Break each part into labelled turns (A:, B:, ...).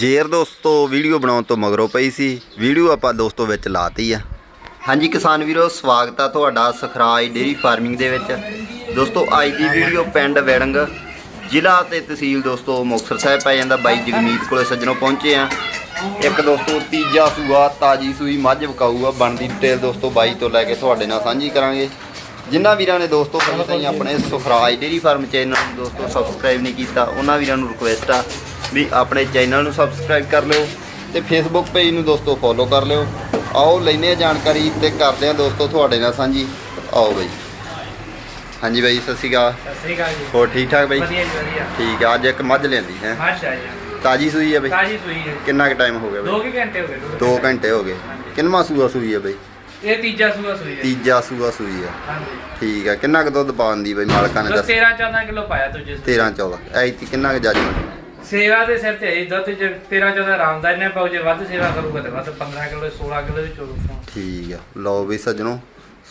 A: ਜੇਰ ਦੋਸਤੋ, ਵੀਡੀਓ ਬਣਾਉਣ ਤੋਂ ਮਗਰੋਂ ਪਈ ਸੀ। ਵੀਡੀਓ ਆਪਾਂ ਦੋਸਤੋ ਵਿੱਚ ਲਾਤੀ ਆ। ਹਾਂਜੀ ਕਿਸਾਨ ਵੀਰੋ, ਸਵਾਗਤ ਆ ਤੁਹਾਡਾ ਸਖਰਾਜ ਡੇਰੀ ਫਾਰਮਿੰਗ ਦੇ ਵਿੱਚ। ਦੋਸਤੋ, ਅੱਜ ਦੀ ਵੀਡੀਓ ਪਿੰਡ ਵੈੜੰਗ, ਜ਼ਿਲ੍ਹਾ ਤੇ ਤਹਿਸੀਲ ਦੋਸਤੋ ਮੁਕਤਸਰ ਸਾਹਿਬ ਪੈ ਜਾਂਦਾ। ਬਾਈ ਜਗਮੀਤ ਕੋਲੇ ਸੱਜਣੋਂ ਪਹੁੰਚੇ ਆ। ਇੱਕ ਦੋਸਤੋ, ਤੀਜਾ ਸੂਆ, ਤਾਜੀ ਸੂਈ ਮੱਝ ਵਿਕਾਊ ਬਣਦੀ ਡਿਟੇਲ ਦੋਸਤੋ ਬਾਈ ਤੋਂ ਲੈ ਕੇ ਤੁਹਾਡੇ ਨਾਲ ਸਾਂਝੀ ਕਰਾਂਗੇ। ਜਿਨ੍ਹਾਂ ਵੀਰਾਂ ਨੇ ਦੋਸਤੋ ਪਹਿਲਾਂ ਤਾਈਂ ਆਪਣੇ ਸੁਖਰਾਜ ਡੇਰੀ ਫਾਰਮ ਚੈਨਲ ਨੂੰ ਦੋਸਤੋ ਸਬਸਕ੍ਰਾਈਬ ਨਹੀਂ ਕੀਤਾ, ਉਹਨਾਂ ਵੀਰਾਂ ਨੂੰ ਰਿਕੁਐਸਟ ਆ ਵੀ ਆਪਣੇ ਚੈਨਲ ਨੂੰ ਸਬਸਕ੍ਰਾਈਬ ਕਰ ਲਿਓ ਤੇ ਫੇਸਬੁੱਕ ਪੇਜ ਨੂੰ ਦੋਸਤੋ ਫੋਲੋ ਕਰ ਲਿਓ। ਆਓ ਲੈਨੇ ਆ ਜਾਣਕਾਰੀ ਤੇ ਕਰਦੇ ਆ ਦੋਸਤੋ ਤੁਹਾਡੇ ਨਾਲ ਸਾਂਝੀ। ਆਓ ਬਈ। ਹਾਂਜੀ ਬਾਈ ਸਤਿ ਸ਼੍ਰੀ ਅਕਾਲ।
B: ਸਤਿ ਸ੍ਰੀ ਅਕਾਲ ਜੀ।
A: ਹੋਰ ਠੀਕ ਠਾਕ ਬਾਈ?
B: ਵਧੀਆ ਜੀ ਵਧੀਆ।
A: ਠੀਕ ਆ ਅੱਜ ਇੱਕ ਮੱਝ ਲੈਂਦੀ ਹੈ।
B: ਮਾਸ਼ਾ ਜੀ।
A: ਤਾਜੀ ਸੂਈ ਹੈ ਬਈ?
B: ਤਾਜੀ ਸੂਈ ਹੈ।
A: ਕਿੰਨਾ ਕੁ ਟਾਈਮ ਹੋ ਗਿਆ
B: ਦੋ
A: ਬਈ
B: ਕੁ ਘੰਟੇ ਹੋ ਗਏ
A: 2 ਘੰਟੇ। ਹੋ ਗਏ। ਕਿੰਨਵਾਂ ਸੂਆ ਸੂਈ ਹੈ ਬਈ?
B: ਇਹ ਤੀਜਾ ਸੂਆ ਸੂਈ ਹੈ।
A: ਤੀਜਾ ਸੂਆ ਸੂਈ ਹੈ
B: ਹਾਂਜੀ।
A: ਠੀਕ ਆ ਕਿੰਨਾ ਕੁ ਦੁੱਧ ਪਾਉਣ ਦੀ ਬਈ ਮਾਲਕਾਂ ਨੇ ਦੱਸ
B: 13 14 ਕਿਲੋ ਪਾਇਆ ਤੁਝੇ
A: 13 14 ਐਤੀ ਕਿੰਨਾ ਕੁ ਜੱਜਮੈਂਟ
B: ਸੇਵਾ ਦੇ ਸਿਰ ਤੇ ਹੈ ਜੀ, ਦੁੱਧ ਚ 13 14 ਆਰਾਮਦਾਰ ਨੇ ਪਾਉ ਜੇ ਵੱਧ ਸੇਵਾ ਕਰੂਗਾ ਤੇ ਵੱਧ 15 ਕਿਲੋ 16 ਕਿਲੋ ਵੀ ਚੋਰੂ
A: ਠੀਕ ਆ। ਲਓ ਵੀ ਸੱਜਣੋ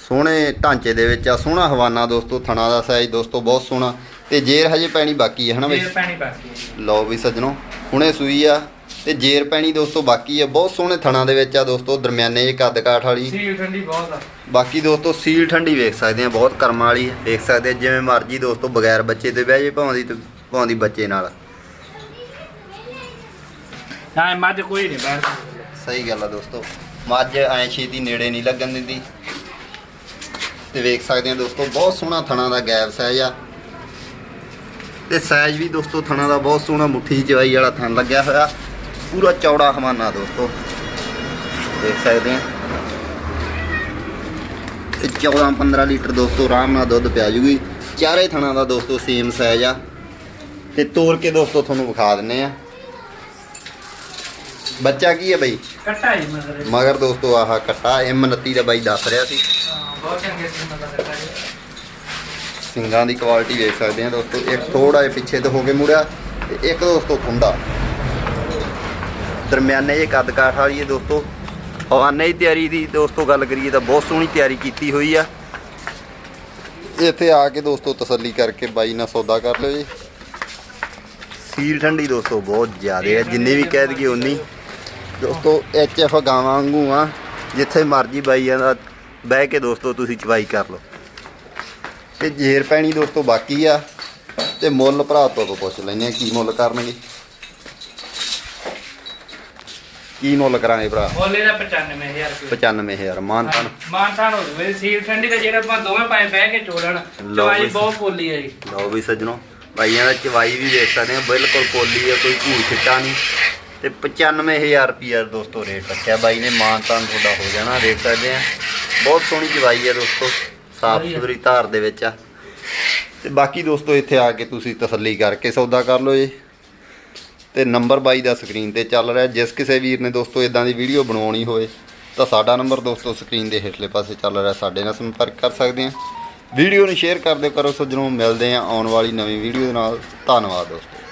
A: ਸੋਹਣੇ ਢਾਂਚੇ ਦੇ ਵਿੱਚ ਆ ਸੋਹਣਾ ਹਵਾਨਾ ਦੋਸਤੋ ਥਣਾ ਦਾ ਸਾਈਜ਼ ਦੋਸਤੋ ਬਹੁਤ ਸੋਹਣਾ। ਤੇ ਜੇਰ ਹਜੇ ਪੈਣੀ ਬਾਕੀ ਹੈ ਹਨਾ ਬਈ?
B: ਫੇਰ ਪਾਣੀ ਬਾਕੀ ਹੈ
A: ਲਓ ਵੀ ਸੱਜਣੋ ਹੁਣੇ ਸੂਈ ਆ ਤੇ ਜੇਰ ਪੈਣੀ ਦੋਸਤੋ ਬਾਕੀ ਆ ਬਹੁਤ ਸੋਹਣੇ ਥਣਾ ਦੇ ਵਿੱਚ ਆ ਦੋਸਤੋ ਦਰਮਿਆਨੇ ਜਿਹੇ ਕੱਦ ਕਾਠ ਵਾਲੀ।
B: ਸੀਲ ਠੰਡੀ ਬਹੁਤ ਆ।
A: ਬਾਕੀ ਦੋਸਤੋ ਸੀਲ ਠੰਡੀ ਵੇਖ ਸਕਦੇ ਆ ਬਹੁਤ ਕਰਮਾਂ ਵਾਲੀ ਦੇਖ ਸਕਦੇ ਆ ਜਿਵੇਂ ਮਰਜ਼ੀ ਦੋਸਤੋ ਬਗੈਰ ਬੱਚੇ ਤੇ ਬਹਿ ਜੇ ਭਾਉਂਦੀ ਭਾਉਂਦੀ ਬੱਚੇ ਨਾਲ।
B: ਹਾਂ, ਮੱਝ ਕੋਈ ਨਹੀਂ ਬਾਹਰ
A: ਸਹੀ ਗੱਲ ਆ ਦੋਸਤੋ। ਮੱਝ ਐ ਛੇਤੀ ਨੇੜੇ ਨਹੀਂ ਲੱਗਣ ਦਿੰਦੀ। ਤੇ ਵੇਖ ਸਕਦੇ ਆ ਦੋਸਤੋ, ਬਹੁਤ ਸੋਹਣਾ ਥਣਾ ਦਾ ਗੈਪ ਸਾਈਜ਼ ਆ ਤੇ ਸਾਈਜ਼ ਵੀ ਦੋਸਤੋ, ਥਣਾ ਦਾ ਬਹੁਤ ਸੋਹਣਾ, ਮੁੱਠੀ ਚਵਾਈ ਵਾਲਾ ਥਣ ਲੱਗਿਆ ਹੋਇਆ। ਪੂਰਾ ਚੌੜਾ ਹਵਾਨਾ ਦੋਸਤੋ। ਦੇਖ ਸਕਦੇ ਆ। ਤੇ 14 15 ਲੀਟਰ ਦੋਸਤੋ, ਆਰਾਮ ਨਾਲ ਦੁੱਧ ਪਿਆ ਜੂਗੀ। ਚਾਰੇ ਥਣਾ ਦਾ ਦੋਸਤੋ ਸੇਮ ਸਾਈਜ਼ ਆ। ਤੇ ਤੋੜ ਕੇ ਦੋਸਤੋ, ਤੁਹਾਨੂੰ ਵਿਖਾ ਦਿੰਨੇ ਆ। ਬੱਚਾ ਕੀ ਹੈ ਬਈ?
B: ਕੱਟਾ ਹੀ ਮਗਰ।
A: ਮਗਰ ਦੋਸਤੋ ਆਹ ਕੱਟਾ M29 ਦਾ ਬਾਈ ਦੱਸ ਰਿਹਾ ਸੀ।
B: ਬਹੁਤ ਚੰਗੇ ਸੀ ਮਗਰ ਕੱਟਾ
A: ਸਿੰਗਾਂ ਦੀ ਕੁਆਲਿਟੀ ਵੇਖ ਸਕਦੇ ਆ ਦੋਸਤੋ। ਇੱਕ ਥੋੜਾ ਜਿਹਾ ਪਿੱਛੇ ਤੋਂ ਹੋ ਕੇ ਮੁੜਿਆ ਤੇ ਇੱਕ ਦੋਸਤੋ ਖੁੰਡਾ। ਦਰਮਿਆਨੇ ਜੇ ਕੱਦ ਕਾਠ ਵਾਲੀ ਹੈ ਦੋਸਤੋ। ਹਵਾਨੇ ਦੀ ਤਿਆਰੀ ਦੀ ਦੋਸਤੋ ਗੱਲ ਕਰੀਏ ਤਾਂ ਬਹੁਤ ਸੋਹਣੀ ਤਿਆਰੀ ਕੀਤੀ ਹੋਈ ਆ। ਇੱਥੇ ਆ ਕੇ ਦੋਸਤੋ ਤਸੱਲੀ ਕਰਕੇ ਬਾਈ ਨਾਲ ਸੌਦਾ ਕਰ ਲਿਓ ਜੀ। ਸੀਲ ਠੰਡੀ ਦੋਸਤੋ ਬਹੁਤ ਜ਼ਿਆਦਾ ਹੈ ਜਿੰਨੀ ਵੀ ਕਹਿ ਦਈਏ ਉਨੀ ਦੋਸਤੋ ਐਚ ਐਫ ਗਾਵਾਂ ਵਾਂਗੂ ਆ ਜਿੱਥੇ ਮਰਜ਼ੀ ਬਾਈਆਂ ਦਾ ਬਹਿ ਕੇ ਦੋਸਤੋ ਤੁਸੀਂ ਚਵਾਈ ਕਰ ਲਓ। ਤੇ ਜੇਰ ਪੈਣੀ ਦੋਸਤੋ ਬਾਕੀ ਆ ਤੇ ਮੁੱਲ ਭਰਾ ਤੋਂ ਪੁੱਛ ਆ ਕੀ ਮੁੱਲ ਕਰਨਗੇ? ਕੀ ਮੁੱਲ ਕਰਾਂਗੇ ਭਰਾ?
B: ਬੋਲੇ ਦਾ 95000 ਰੁਪਏ।
A: 95000 ਮਾਨਤਾਨ।
B: ਮਾਨਤਾਨ ਹੋ ਜਵੇ। ਸੀਲ ਠੰਡੀ ਦਾ ਜਿਹੜਾ ਆਪਾਂ ਦੋਵੇਂ ਪਾਏ ਬਹਿ ਕੇ
A: ਲਓ
B: ਚਵਾਈ। ਬਹੁਤ ਪੋਲੀ ਹੈ ਜੀ।
A: ਲਓ ਵੀ ਸੱਜਣੋ ਬਾਈਆਂ ਦਾ ਚਵਾਈ ਵੀ ਦੇਖ ਸਕਦੇ ਆ ਬਿਲਕੁਲ ਪੋਲੀ ਆ ਕੋਈ ਝੂਠ ਛਿੱਟਾ ਨਹੀਂ। ਤੇ 95000 ਰੁਪਿਆ ਦੋਸਤੋ ਰੇਟ ਰੱਖਿਆ ਬਾਈ ਨੇ ਮਾਨਤਾਨ ਤੁਹਾਡਾ ਹੋ ਜਾਣਾ ਦੇਖ ਸਕਦੇ ਆ। ਬਹੁਤ ਸੋਹਣੀ ਚਵਾਈ ਆ ਦੋਸਤੋ ਸਾਫ਼। ਸੁਥਰੀ ਧਾਰ ਦੇ ਵਿੱਚ ਆ। ਤੇ ਬਾਕੀ ਦੋਸਤੋ ਇੱਥੇ ਆ ਕੇ ਤੁਸੀਂ ਤਸੱਲੀ ਕਰਕੇ ਸੌਦਾ ਕਰ ਲਓ ਜੀ। ਤੇ ਨੰਬਰ ਬਾਈ ਦਾ ਸਕਰੀਨ ਤੇ ਚੱਲ ਰਿਹਾ। ਜਿਸ ਕਿਸੇ ਵੀਰ ਨੇ ਦੋਸਤੋ ਇਦਾਂ ਦੀ ਵੀਡੀਓ ਬਣਾਉਣੀ ਹੋਵੇ ਤਾਂ ਸਾਡਾ ਨੰਬਰ ਦੋਸਤੋ ਸਕਰੀਨ ਦੇ ਹੇਠਲੇ ਪਾਸੇ ਚੱਲ ਰਿਹਾ। ਸਾਡੇ ਨਾਲ ਸੰਪਰਕ ਕਰ ਸਕਦੇ ਆ। ਵੀਡੀਓ ਨੂੰ ਸ਼ੇਅਰ ਕਰ ਦਿਓ ਕਰੋ ਸੱਜਣੋਂ। ਮਿਲਦੇ ਆ ਆਉਣ ਵਾਲੀ ਨਵੀਂ ਵੀਡੀਓ ਦੇ ਨਾਲ। ਧੰਨਵਾਦ ਦੋਸਤੋ।